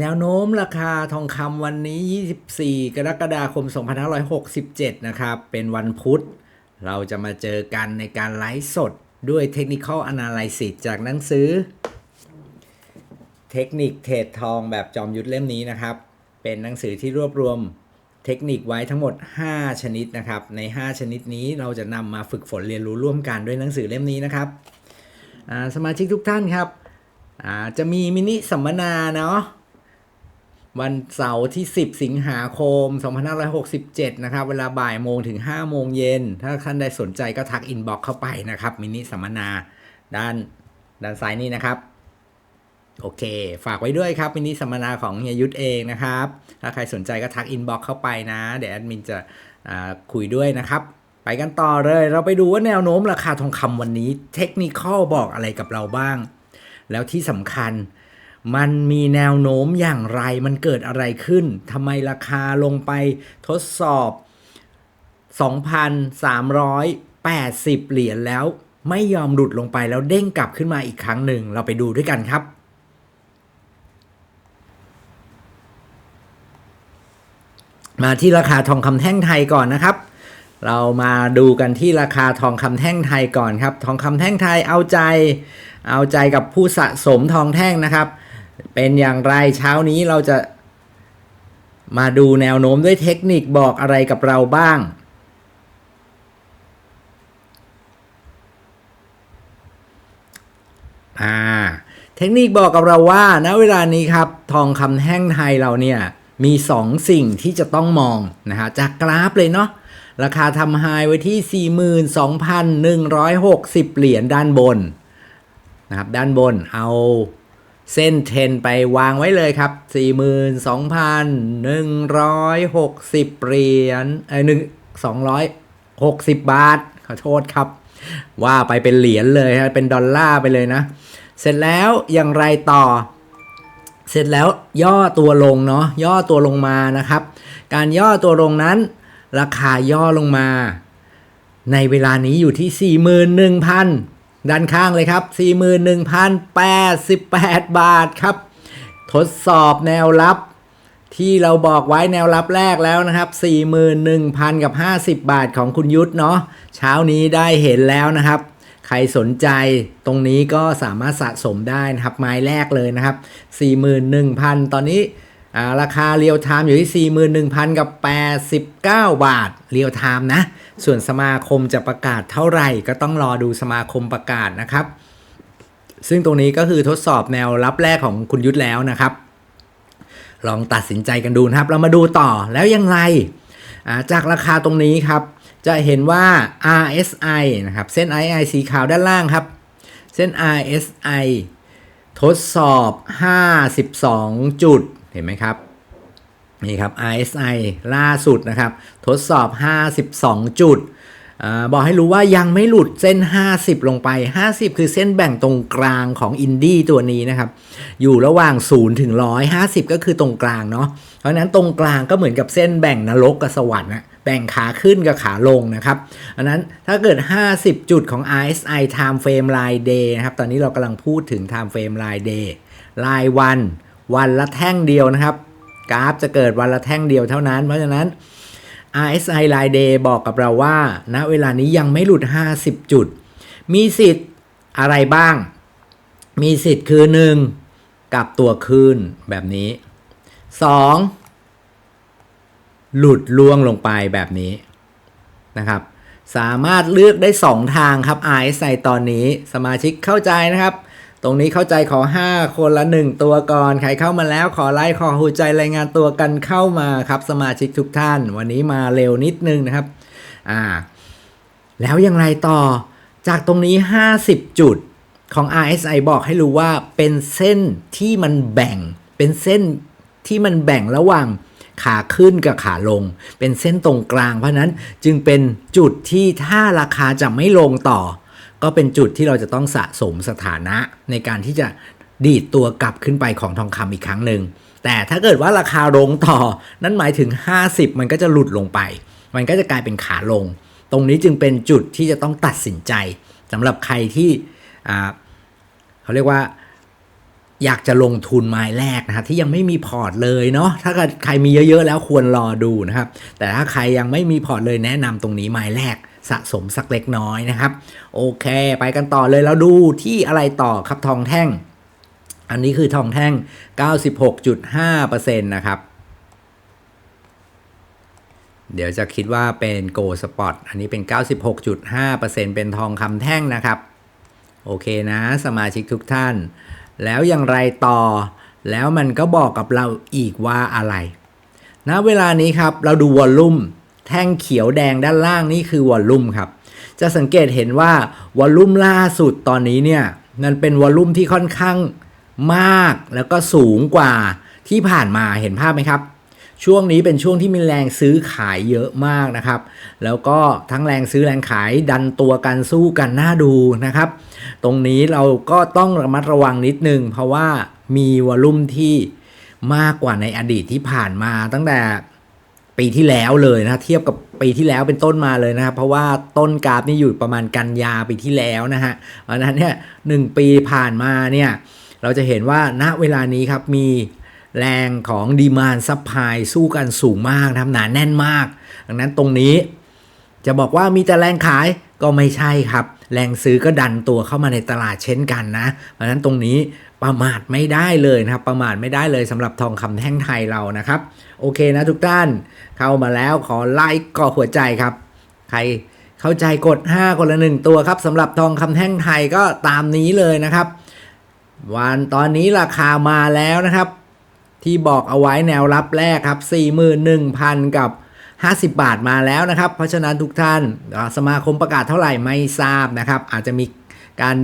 แนวโน้มราคาทองคำวันนี้ 24 กรกฎาคม 2567 นะครับ เป็นวันพุธ เราจะมาเจอกันในการไลฟ์สดด้วย Technical Analysis จากหนังสือ เทคนิคเทรดทองแบบจอมยุทธเล่มนี้นะครับ เป็นหนังสือที่รวบรวมเทคนิคไว้ทั้งหมด 5 ชนิดนะครับ ใน 5 ชนิดนี้เราจะนำมาฝึกฝนเรียนรู้ร่วมกันด้วยหนังสือเล่มนี้นะครับ สมาชิกทุกท่านครับ จะมีมินิสัมมนาเนาะ วันเสาร์ที่ 10 สิงหาคม 2567 นะครับ เวลาบ่ายโมงถึง 5 โมงเย็น ถ้าท่านใดสนใจก็ทักอินบ็อกเข้าไปนะครับ มินิสัมมนาด้านด้านซ้ายนี้นะครับ โอเค ฝากไว้ด้วยครับ มินิสัมมนาของเฮียยุทธเองนะครับ ถ้าใครสนใจก็ทักอินบ็อกเข้าไปนะ เดี๋ยวแอดมินจะคุยด้วยนะครับ ไปกันต่อเลย เราไปดูว่าแนวโน้มราคาทองคำวันนี้ เทคนิคอลบอกอะไรกับเราบ้าง แล้วที่สำคัญ มันมีแนวโน้มอย่างไร มันเกิดอะไรขึ้นทำไมราคาลงไปทดสอบ 2,380 เหรียญแล้ว ไม่ยอมหลุดลงไปแล้วเด้งกลับขึ้นมาอีกครั้งหนึ่ง เราไปดูด้วยกันครับมาที่ราคาทองคำแท่งไทยก่อนนะครับ เรามาดูกันที่ราคาทองคำแท่งไทยก่อนครับ ทองคำแท่งไทยเอาใจ เอาใจกับผู้สะสมทองแท่งนะครับ เป็นอย่างไรเช้านี้เราจะมาดูแนวโน้มด้วยเทคนิคบอกอะไรกับเราบ้าง อ่า เทคนิคบอกกับเราว่าณเวลานี้ครับ ทองคำแท่งไทยเราเนี่ยมี 2 สิ่งที่จะต้องมองนะฮะจากกราฟเลยเนาะราคาทำไฮไว้ที่ 42,160 เหรียญด้านบนนะครับด้านบนเอา เส้นเทรนไปวางไว้เลยครับ 42,160เหรียญเอ้ยหนึ่ง260บาท ขอโทษครับ ว่าไปเป็นเหรียญเลยฮะเป็นดอลลาร์ไปเลยนะ เสร็จแล้วอย่างไรต่อ เสร็จแล้วย่อตัวลงเนาะย่อตัวลงมานะครับ การย่อตัวลงนั้น ราคาย่อลงมา ในเวลานี้อยู่ที่ 41,000 ด้านข้างเลยครับ 41,088 บาทครับ ทดสอบแนวรับ ที่เราบอกไว้แนวรับแรกแล้วนะครับ 41,000 กับ 50 บาทของคุณยุทธเนาะเช้านี้ได้เห็นแล้วนะครับ ใครสนใจตรงนี้ก็สามารถสะสมได้นะครับ ไม้แรกเลยนะครับ 41,000 ตอนนี้ อ่าราคาเรียวไทม์อยู่ที่ 41,000 กับ 89 บาทเรียวไทม์นะ ส่วนสมาคมจะประกาศเท่าไหร่ก็ต้องรอดูสมาคมประกาศนะครับ ซึ่งตรงนี้ก็คือทดสอบแนวรับแรกของคุณยุทธแล้วนะครับ ลองตัดสินใจกันดูนะครับ เรามาดูต่อแล้วยังไงจากราคาตรงนี้ครับ จะเห็นว่า RSI นะครับเส้น RSI สีขาวด้านล่างครับ เส้น RSI ทดสอบ 52จุด เห็นไหมครับนี่ครับ RSI ล่าสุดนะครับ ทดสอบ 52 จุดอบอกให้รู้ว่ายังไม่หลุดเส้น 50 ลงไป 50 คือเส้นแบ่งตรงกลางของอินดี้ตัวนี้นะครับ อยู่ระหว่าง 0 ถึง 150 ก็คือตรงกลางเนาะ เพราะนั้นตรงกลางก็เหมือนกับเส้นแบ่งนรกกับสวรรค์นะแบ่งขาขึ้นกับขาลงนะครับอันนั้นถ้าเกิด 50 จุดของ RSI Time Frame ราย Day นะครับ ตอนนี้เรากำลังพูดถึง Time Frame ราย Day รายวัน วันละแท่งเดียวนะครับ กราฟจะเกิดวันละแท่งเดียวเท่านั้น เพราะฉะนั้น RSI ราย Day บอกกับเราว่าณเวลานี้ยังไม่หลุด 50 จุด มีสิทธิ์อะไรบ้าง มีสิทธิ์คือ 1. กลับตัวคืนแบบนี้ 2. หลุดล่วงลงไปแบบนี้นะครับ สามารถเลือกได้ 2 ทางครับ RSI ตอนนี้สมาชิกเข้าใจนะครับ ตรงนี้เข้าใจขอ 5 คนละ 1 ตัวก่อน ใครเข้ามาแล้วขอไลค์ขอหัวใจรายงานตัวกันเข้ามาครับ สมาชิกทุกท่าน วันนี้มาเร็วนิดนึงนะครับ อ่า แล้วยังไรต่อ จากตรงนี้ 50 จุดของ RSI บอกให้รู้ว่าเป็นเส้นที่มันแบ่ง เป็นเส้นที่มันแบ่งระหว่างขาขึ้นกับขาลง เป็นเส้นตรงกลาง เพราะนั้นจึงเป็นจุดที่ถ้าราคาจะไม่ลงต่อ ก็เป็นจุดที่เราจะต้องสะสมสถานะในการที่จะดีดตัวกลับขึ้นไปของทองคำอีกครั้งหนึ่งแต่ถ้าเกิดว่าราคาลงต่อ นั่นหมายถึง 50 มันก็จะหลุดลงไป มันก็จะกลายเป็นขาลง ตรงนี้จึงเป็นจุดที่จะต้องตัดสินใจสำหรับใครที่เขาเรียกว่าอยากจะลงทุนไม้แรกนะครับที่ยังไม่มีพอร์ตเลยเนาะถ้าเกิดใครมีเยอะๆแล้วควรรอดูนะครับ แต่ถ้าใครยังไม่มีพอร์ตเลยแนะนำตรงนี้ไม้แรก สะสมสักเล็กน้อยนะครับ โอเค ไปกันต่อเลยแล้วดูที่อะไรต่อครับทองแท่ง อันนี้คือทองแท่ง 96.5%นะครับเดี๋ยวจะคิดว่าเป็นโกลสปอตอันนี้เป็น 96.5%เป็นทองคำแท่งนะครับ โอเคนะสมาชิกทุกท่าน แล้วอย่างไรต่อ แล้วมันก็บอกกับเราอีกว่าอะไรณเวลานี้ครับ เราดูวอลลุ่ม แท่งเขียวแดงด้านล่างนี่คือวอลลุ่มครับ จะสังเกตเห็นว่าวอลลุ่มล่าสุดตอนนี้เนี่ยมันเป็นวอลลุ่มที่ค่อนข้างมากแล้วก็สูงกว่าที่ผ่านมาเห็นภาพไหมครับ ช่วงนี้เป็นช่วงที่มีแรงซื้อขายเยอะมากนะครับ แล้วก็ทั้งแรงซื้อแรงขายดันตัวกันสู้กันน่าดูนะครับ ตรงนี้เราก็ต้องระมัดระวังนิดนึง เพราะว่ามีวอลลุ่มที่มากกว่าในอดีตที่ผ่านมาตั้งแต่ ปีที่แล้วเลยนะเทียบกับปีที่แล้วเป็นต้นมาเลยนะครับเพราะว่าต้นกราฟนี่อยู่ประมาณกันยาปีที่แล้วนะฮะเพราะนั้นเนี่ยหนึ่งปีผ่านมาเนี่ยเราจะเห็นว่าณเวลานี้ครับมีแรงของดีมานซับพายสู้กันสูงมากนะครับหนาแน่นมาก ดังนั้นตรงนี้จะบอกว่ามีแต่แรงขายก็ไม่ใช่ครับ แรงซื้อก็ดันตัวเข้ามาในตลาดเช่นกันนะ เพราะนั้นตรงนี้ ประมาทไม่ได้เลยนะครับ ประมาทไม่ได้เลยสำหรับทองคำแท่งไทยเรานะครับ โอเคนะทุกท่านเข้ามาแล้วขอไลค์ก่อหัวใจครับ ใครเข้าใจกด 5 คนละ 1 ตัวครับสำหรับทองคำแท่งไทยก็ตามนี้เลยนะครับ วันตอนนี้ราคามาแล้วนะครับ ที่บอกเอาไว้แนวรับแรกครับ 41,000 กับ 50 บาทมาแล้วนะครับ เพราะฉะนั้นทุกท่านสมาคมประกาศเท่าไหร่ไม่ทราบนะครับ อาจจะมีการ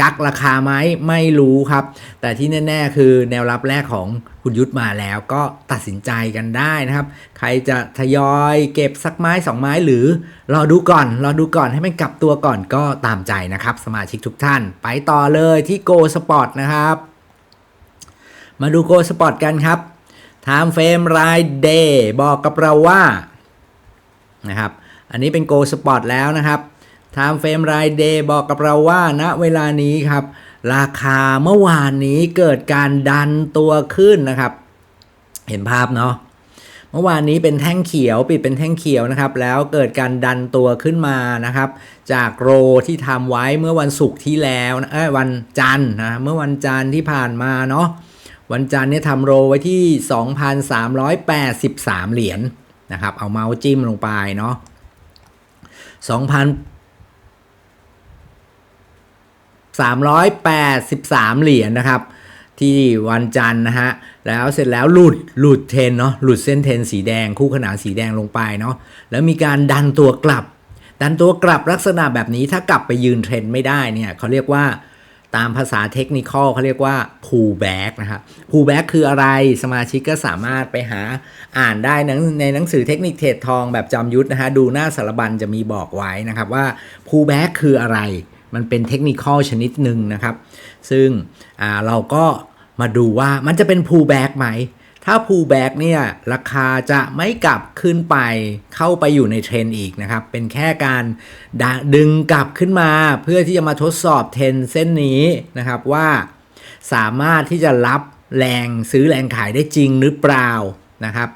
กักราคาไหมไม่รู้ครับ แต่ที่แน่ ๆ คือแนวรับแรกของคุณยุทธมาแล้วก็ตัดสินใจกันได้นะครับ ใครจะทยอยเก็บสักไม้สองไม้หรือรอดูก่อนรอดูก่อนให้มันกลับตัวก่อนก็ตามใจนะครับ สมาชิกทุกท่าน ไปต่อเลยที่ Go Spot นะครับ มาดู Go Spot กันครับ Time Frame Ride Day บอกกับเราว่านะครับอันนี้เป็น Go Spot แล้วนะครับ Time Frame Ride Day บอกกับเราว่าณเวลานี้ครับ ราคาเมื่อวานนี้เกิดการดันตัวขึ้นนะครับ เห็นภาพเนาะเมื่อวานนี้เป็นแท่งเขียวปิดเป็นแท่งเขียวนะครับ แล้วเกิดการดันตัวขึ้นมานะครับ จากโรที่ทำไว้เมื่อวันศุกร์ที่แล้วเอ้ยวันจันทร์นะเมื่อวันจันทร์ที่ผ่านมาเนาะวันจันทร์เนี่ยทำโรไว้ที่ 2,383 เหรียญนะครับ เอาเมาส์จิ้มลงไปเนาะ2,000 383 เหรียญนะครับ ที่วันจันทร์นะฮะ แล้วเสร็จแล้วหลุดหลุดเทนเนาะหลุดเส้นเทนสีแดงคู่ขนานสีแดงลงไปเนาะแล้วมีการดันตัวกลับ ดันตัวกลับลักษณะแบบนี้ถ้ากลับไปยืนเทรนไม่ได้เนี่ยเขาเรียกว่าตามภาษาเทคนิคอลเขาเรียกว่า pull back นะครับ pull back คืออะไรสมาชิกก็สามารถไปหาอ่านได้ในในหนังสือเทคนิคเทรดทองแบบจำยุทธนะฮะดูหน้าสารบัญจะมีบอกไว้นะครับว่า pull back คืออะไร มันเป็นเทคนิคอลชนิดหนึ่งนะครับ ซึ่งเราก็มาดูว่ามันจะเป็น pull back ไหม ถ้า pull back เนี่ยราคาจะไม่กลับขึ้นไปเข้าไปอยู่ในเทรนอีกนะครับ เป็นแค่การด,ดึงกลับขึ้นมาเพื่อที่จะมาทดสอบเทรนเส้นนี้นะครับว่าสามารถที่จะรับแรงซื้อแรงขายได้จริงหรือเปล่านะครับ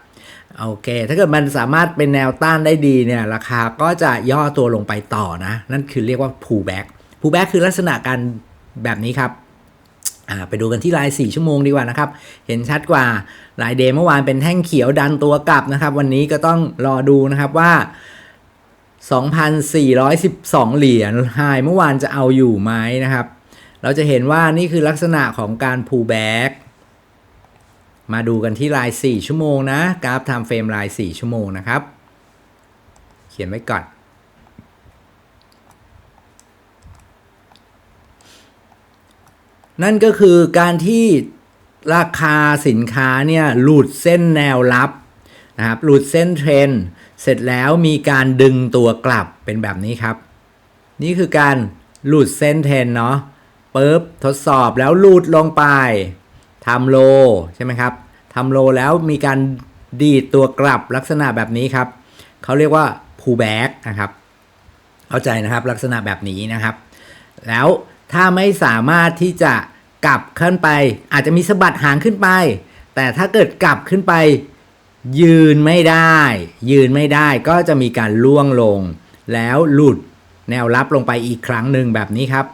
โอเค ถ้าเกิดมันสามารถเป็นแนวต้านได้ดีเนี่ย ราคาก็จะย่อตัวลงไปต่อนะ นั่นคือเรียกว่า pullback pullback คือลักษณะการแบบนี้ครับไปดูกันที่ราย 4 ชั่วโมงดีกว่านะครับ เห็นชัดกว่ารายเดย์เมื่อวานเป็นแท่งเขียวดันตัวกลับนะครับ วันนี้ก็ต้องรอดูนะครับว่า 2,412 เหรียญไฮเมื่อวานจะเอาอยู่ไหมนะครับ เราจะเห็นว่านี่คือลักษณะของการ pullback มาดูกันที่ราย 4 ชั่วโมงนะ กราฟ time frame ราย 4 ชั่วโมงนะครับ เขียนไว้ก่อน นั่นก็คือการที่ราคาสินค้าเนี่ยหลุดเส้นแนวรับนะครับหลุดเส้นเทรนเสร็จแล้วมีการดึงตัวกลับเป็นแบบนี้ครับ นี่คือการหลุดเส้นเทรนเนาะปุ๊บทดสอบแล้วหลุดลงไปทำโลใช่ไหมครับทำโลแล้วมีการดีดตัวกลับลักษณะแบบนี้ครับเขาเรียกว่า pullback นะครับ เข้าใจนะครับลักษณะแบบนี้นะครับ แล้ว ถ้าไม่สามารถที่จะกลับขึ้นไป อาจจะมีสะบัดหางขึ้นไป แต่ถ้าเกิดกลับขึ้นไป ยืนไม่ได้ ยืนไม่ได้ก็จะมีการล่วงลง แล้วหลุดแนวรับลงไปอีกครั้งหนึ่งแบบนี้ครับ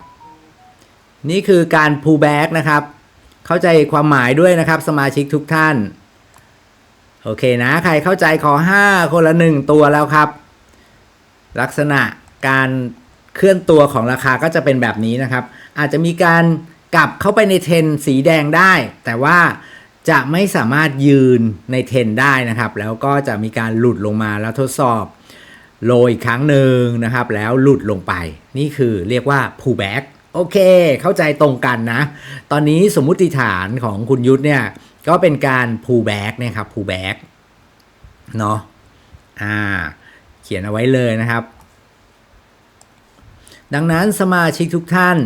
นี่คือการ pull back นะครับ เข้าใจความหมายด้วยนะครับ สมาชิกทุกท่าน โอเคนะ ใครเข้าใจขอ 5 คนละ 1 ตัวแล้วครับ ลักษณะการ เคลื่อนตัวของราคาก็จะเป็นแบบนี้นะครับ อาจจะมีการกลับเข้าไปในเทรนสีแดงได้ แต่ว่าจะไม่สามารถยืนในเทรนได้นะครับ แล้วก็จะมีการหลุดลงมาแล้วทดสอบโลอีกครั้งหนึ่งนะครับ แล้วหลุดลงไป นี่คือเรียกว่า pullback โอเค เข้าใจตรงกันนะ ตอนนี้สมมุติฐานของคุณยุทธเนี่ย ก็เป็นการ pullback นะครับ pullback เนาะอ่า เขียนเอาไว้เลยนะครับ ดังนั้นสมาชิกทุกท่าน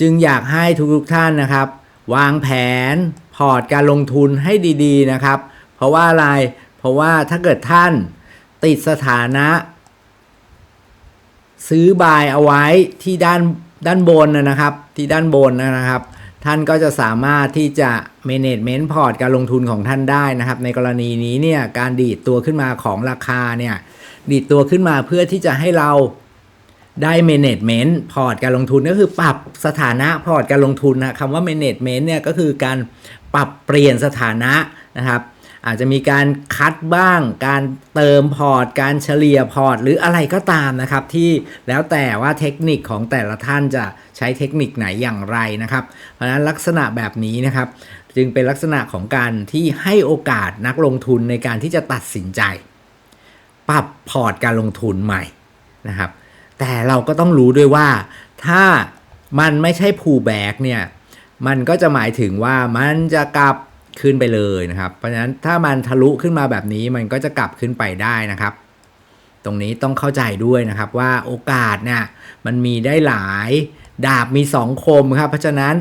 จึงอยากให้ทุกๆท่านนะครับ วางแผนพอร์ตการลงทุนให้ดีๆนะครับ เพราะว่าอะไร เพราะว่าถ้าเกิดท่านติดสถานะ ซื้อบายเอาไว้ที่ด้านด้านบนนะครับ ที่ด้านบนนะครับ ท่านก็จะสามารถที่จะ management พอร์ตการลงทุนของท่านได้นะครับ ในกรณีนี้เนี่ยการดีดตัวขึ้นมาของราคาเนี่ยดีดตัวขึ้นมาเพื่อที่จะให้เรา ได้ management พอร์ตการลงทุนก็คือปรับสถานะพอร์ตการลงทุนนะคำว่า management เนี่ยก็คือการปรับเปลี่ยนสถานะนะครับ อาจจะมีการคัดบ้าง การเติมพอร์ต การเฉลี่ยพอร์ต หรืออะไรก็ตามนะครับ ที่แล้วแต่ว่าเทคนิคของแต่ละท่านจะใช้เทคนิคไหนอย่างไรนะครับ เพราะฉะนั้นลักษณะแบบนี้นะครับ จึงเป็นลักษณะของการที่ให้โอกาสนักลงทุนในการที่จะตัดสินใจ ปรับพอร์ตการลงทุนใหม่นะครับ แต่เราก็ต้องรู้ด้วยว่า ถ้ามันไม่ใช่ pullback เนี่ย มันก็จะหมายถึงว่ามันจะกลับขึ้นไปเลยนะครับ เพราะฉะนั้นถ้ามันทะลุขึ้นมาแบบนี้มันก็จะกลับขึ้นไปได้นะครับ ตรงนี้ต้องเข้าใจด้วยนะครับว่าโอกาสเนี่ยมันมีได้หลายดาบมีสองคมครับ เพราะฉะนั้น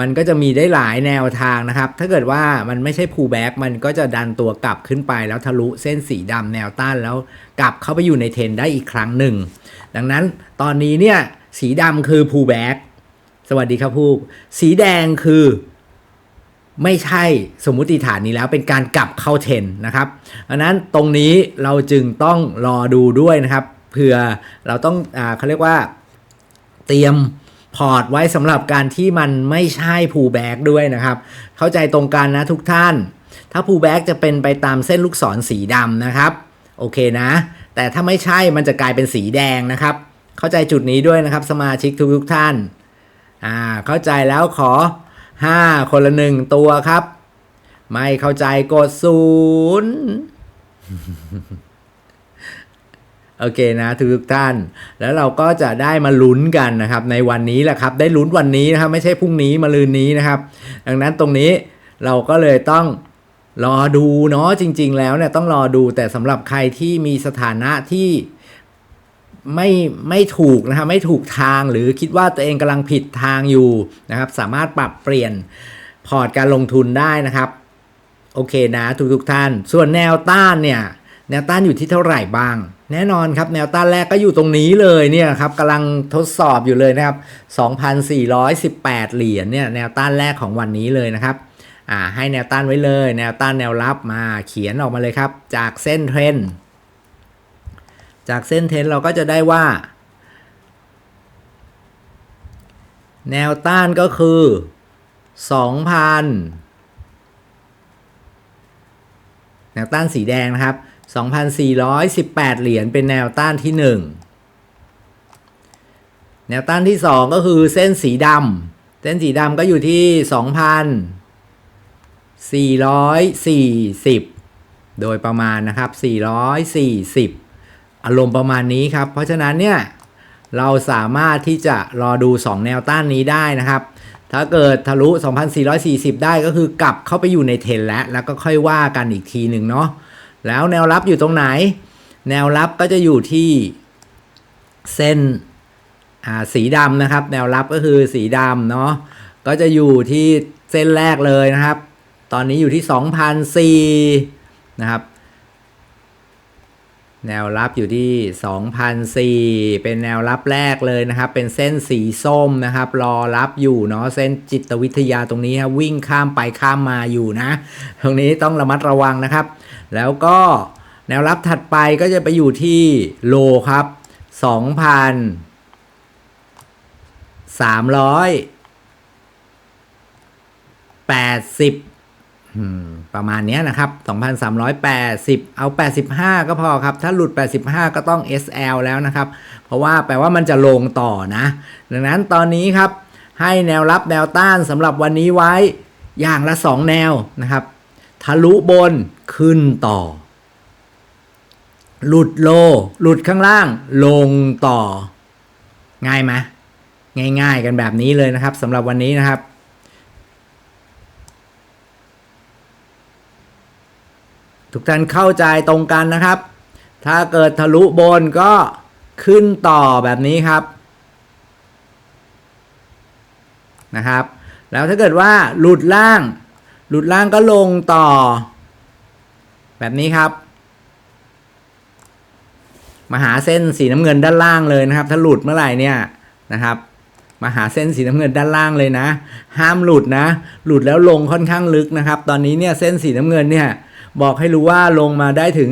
มันก็จะมีได้หลายแนวทางนะครับ ถ้าเกิดว่ามันไม่ใช่ pullback มันก็จะดันตัวกลับขึ้นไปแล้วทะลุเส้นสีดำแนวต้านแล้วกลับเข้าไปอยู่ในเทรนได้อีกครั้งหนึ่ง ดังนั้นตอนนี้เนี่ยสีดำคือ pullback สวัสดีครับผู้สีแดงคือไม่ใช่สมมุติฐานนี้แล้วเป็นการกลับเข้าเทรนนะครับดังนั้นตรงนี้เราจึงต้องรอดูด้วยนะครับเผื่อเราต้องอเขาเรียกว่าเตรียม พอร์ตไว้สำหรับการที่มันไม่ใช่ pullback ด้วยนะครับ เข้าใจตรงกันนะทุกท่าน ถ้า pullback จะเป็นไปตามเส้นลูกศรสีดำนะครับ โอเคนะ แต่ถ้าไม่ใช่มันจะกลายเป็นสีแดงนะครับ เข้าใจจุดนี้ด้วยนะครับ สมาชิกทุกทุกๆท่าน อ่า เข้าใจแล้วขอ 5 คนละหนึ่งตัวครับ ไม่เข้าใจกดศูนย์ โอเคนะทุกท่าน แล้วเราก็จะได้มาลุ้นกันนะครับ ในวันนี้แหละครับ ได้ลุ้นวันนี้นะครับ ไม่ใช่พรุ่งนี้มาลืนนี้นะครับ ดังนั้นตรงนี้เราก็เลยต้องรอดูเนาะจริง ๆ แล้วเนี่ยต้องรอดูแต่สำหรับใครที่มีสถานะที่ไม่ไม่ถูกนะครับไม่ถูกทางหรือคิดว่าตัวเองกำลังผิดทางอยู่นะครับ สามารถปรับเปลี่ยนพอร์ตการลงทุนได้นะครับ โอเคนะทุกๆท่าน ส่วนแนวต้านเนี่ย แนวต้านอยู่ที่เท่าไหร่บ้าง แน่นอนครับแนวต้านแรกก็อยู่ตรงนี้เลยเนี่ยครับกำลังทดสอบอยู่เลยนะครับ 2,418 เหรียญเนี่ยแนวต้านแรกของวันนี้เลยนะครับอ่าให้แนวต้านไว้เลย แนวต้านแนวรับมาเขียนออกมาเลยครับ จากเส้นเทรนจากเส้นเทรนเราก็จะได้ว่า แนวต้านก็คือ 2,000 แนวต้านสีแดงนะครับ 2,418 เหรียญเป็นแนวต้านที่ 1 แนวต้านที่ 2 ก็คือเส้นสีดำเส้นสีดำก็อยู่ที่ 2,440 โดยประมาณนะครับ 440 อารมณ์ประมาณนี้ครับ เพราะฉะนั้นเนี่ยเราสามารถที่จะรอดู 2 แนวต้านนี้ได้นะครับ ถ้าเกิดทะลุ 2,440 ได้ก็คือกลับเข้าไปอยู่ในเทรนแล้ว แล้วก็ค่อยว่ากันอีกทีหนึ่งเนาะ แล้วแนวรับอยู่ตรงไหน แนวรับก็จะอยู่ที่เส้นสีดำนะครับ แนวรับก็คือสีดำเนาะก็จะอยู่ที่เส้นแรกเลยนะครับ ตอนนี้อยู่ที่ 2,004นะครับ แนวรับอยู่ที่ 2,004 เป็นแนวรับแรกเลยนะครับ เป็นเส้นสีส้มนะครับ รอรับอยู่เนาะ เส้นจิตวิทยาตรงนี้ฮะวิ่งข้ามไปข้ามมาอยู่นะ ตรงนี้ต้องระมัดระวังนะครับ แล้วก็แนวรับถัดไปก็จะไปอยู่ที่โลครับ2,380อืม ประมาณนี้นะครับ 2,380 เอา 85 ก็พอครับ ถ้าหลุด 85 ก็ต้อง SL แล้วนะครับ เพราะว่าแปลว่ามันจะลงต่อนะ ดังนั้นตอนนี้ครับ ให้แนวรับแนวต้านสำหรับวันนี้ไว้อย่างละ 2 แนวนะครับ ทะลุบนขึ้นต่อ หลุดโล หลุดข้างล่าง ลงต่อ ง่ายไหมง่าย ๆ กันแบบนี้เลยนะครับสำหรับวันนี้นะครับ ทุกท่านเข้าใจตรงกันนะครับ ถ้าเกิดทะลุบนก็ขึ้นต่อแบบนี้ครับนะครับ แล้วถ้าเกิดว่าหลุดล่าง หลุดล่างก็ลงต่อ แบบนี้ครับ มาหาเส้นสีน้ำเงินด้านล่างเลยนะครับ ถ้าหลุดเมื่อไหร่เนี่ยนะครับมาหาเส้นสีน้ำเงินด้านล่างเลยนะ ห้ามหลุดนะ หลุดแล้วลงค่อนข้างลึกนะครับ ตอนนี้เนี่ยเส้นสีน้ำเงินเนี่ย บอกให้รู้ว่าลงมาได้ถึง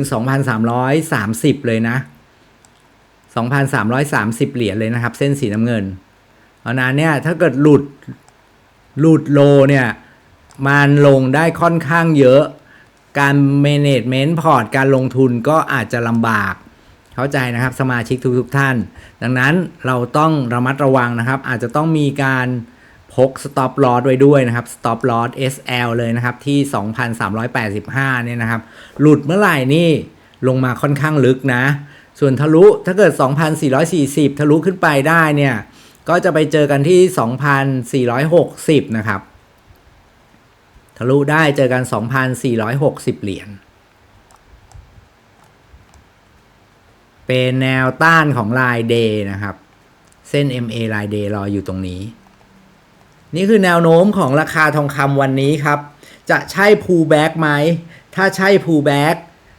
2,330 เลยนะ 2,330 เหรียญเลยนะครับ เส้นสีน้ำเงินเพราะนั้นเนี่ยถ้าเกิดหลุดหลุดโลเนี่ย มันลงได้ค่อนข้างเยอะ การ management พอร์ตการลงทุนก็อาจจะลำบาก เข้าใจนะครับสมาชิกทุกๆท่าน ดังนั้นเราต้องระมัดระวังนะครับ อาจจะต้องมีการ พก stop loss ไว้ด้วยนะครับ stop loss SL เลยนะครับที่ 2,385 เนี่ยนะครับ หลุดเมื่อไหร่นี่ลงมาค่อนข้างลึกนะ ส่วนทะลุถ้าเกิด 2,440 ทะลุขึ้นไปได้เนี่ย ก็จะไปเจอกันที่ 2,460 นะครับ ทะลุได้เจอกัน 2,460 เหรียญเป็นแนวต้านของลายเดย์นะครับ เส้น MA ลายเดย์รออยู่ตรงนี้ นี่คือแนวโน้มของราคาทองคำวันนี้ครับ จะใช่ pullback ไหม ถ้าใช่ pullback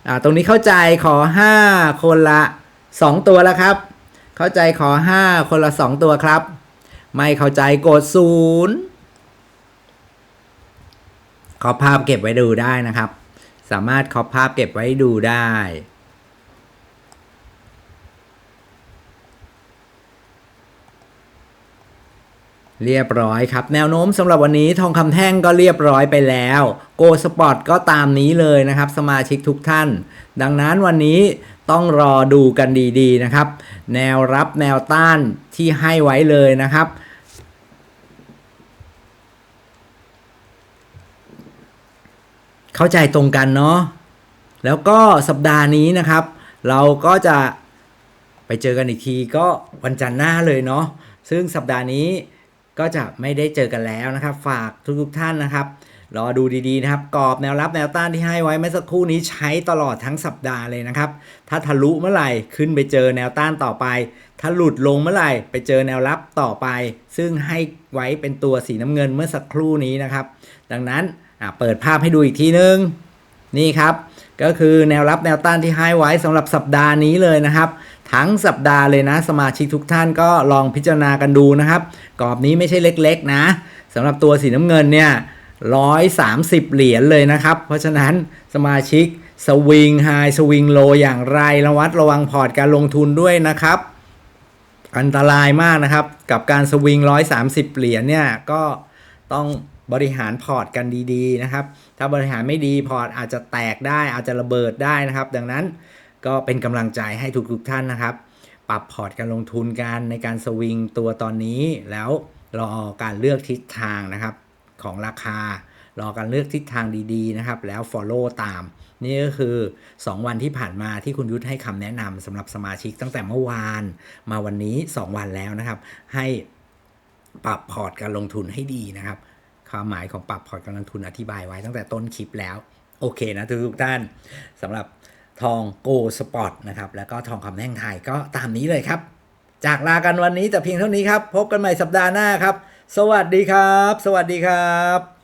อ่าตรงนี้เข้าใจขอ 5 คนละ 2 ตัวแล้วครับ เข้าใจขอ 5 คนละ 2 ตัวครับ ไม่เข้าใจกดศูนย์ขอภาพเก็บไว้ดูได้นะครับ สามารถขอภาพเก็บไว้ดูได้ เรียบร้อยครับ แนวโน้มสำหรับวันนี้ทองคำแท่งก็เรียบร้อยไปแล้ว โกสปอร์ตก็ตามนี้เลยนะครับ สมาชิกทุกท่าน ดังนั้นวันนี้ต้องรอดูกันดีๆนะครับ แนวรับแนวต้านที่ให้ไว้เลยนะครับ เข้าใจตรงกันเนาะแล้วก็สัปดาห์นี้นะครับ เราก็จะไปเจอกันอีกทีก็วันจันทร์หน้าเลยเนาะซึ่งสัปดาห์นี้ ก็จะไม่ได้เจอกันแล้วนะครับ ฝากทุกๆท่านนะครับรอดูดีๆนะครับกรอบแนวรับแนวต้านที่ให้ไว้เมื่อสักครู่นี้ใช้ตลอดทั้งสัปดาห์เลยนะครับ ถ้าทะลุเมื่อไหร่ขึ้นไปเจอแนวต้านต่อไป ถ้าหลุดลงเมื่อไหร่ไปเจอแนวรับต่อไป ซึ่งให้ไว้เป็นตัวสีน้ำเงินเมื่อสักครู่นี้นะครับ ดังนั้นเปิดภาพให้ดูอีกทีนึง นี่ครับ ก็คือแนวรับแนวต้านที่ให้ไว้สำหรับสัปดาห์นี้เลยนะครับ ทั้งสัปดาห์เลยนะ สมาชิกทุกท่านก็ลองพิจารณากันดูนะครับ กรอบนี้ไม่ใช่เล็กๆนะสำหรับตัวสีน้ำเงินเนี่ยร้อยสามสิบเหรียญเลยนะครับ เพราะฉะนั้นสมาชิกสวิงไฮสวิงโลอย่างไรระวัดระวังพอร์ตการลงทุนด้วยนะครับ อันตรายมากนะครับ กับการสวิง130เหรียญเนี่ยก็ต้องบริหารพอร์ตกันดีๆนะครับ ถ้าบริหารไม่ดีพอร์ตอาจจะแตกได้อาจจะระเบิดได้นะครับ ดังนั้น ก็เป็นกำลังใจให้ทุกๆท่านนะครับ ปรับพอร์ตการลงทุนกันในการสวิงตัวตอนนี้ แล้วรอการเลือกทิศทางนะครับของราคารอการเลือกทิศทางดีๆนะครับ แล้ว Follow ตาม นี่ก็คือ 2 วันที่ผ่านมาที่คุณยุทธให้คำแนะนำสำหรับสมาชิกตั้งแต่เมื่อวาน มาวันนี้ 2 วันแล้วนะครับ ให้ปรับพอร์ตการลงทุนให้ดีนะครับความหมายของปรับพอร์ตการลงทุนอธิบายไว้ตั้งแต่ต้นคลิปแล้ว โอเคนะทุกๆท่านสำหรับ ทองโกสปอร์ตนะครับ แล้วก็ทองคำแท่งไทยก็ตามนี้เลยครับ จากลากันวันนี้แต่เพียงเท่านี้ครับ พบกันใหม่สัปดาห์หน้าครับ สวัสดีครับ สวัสดีครับ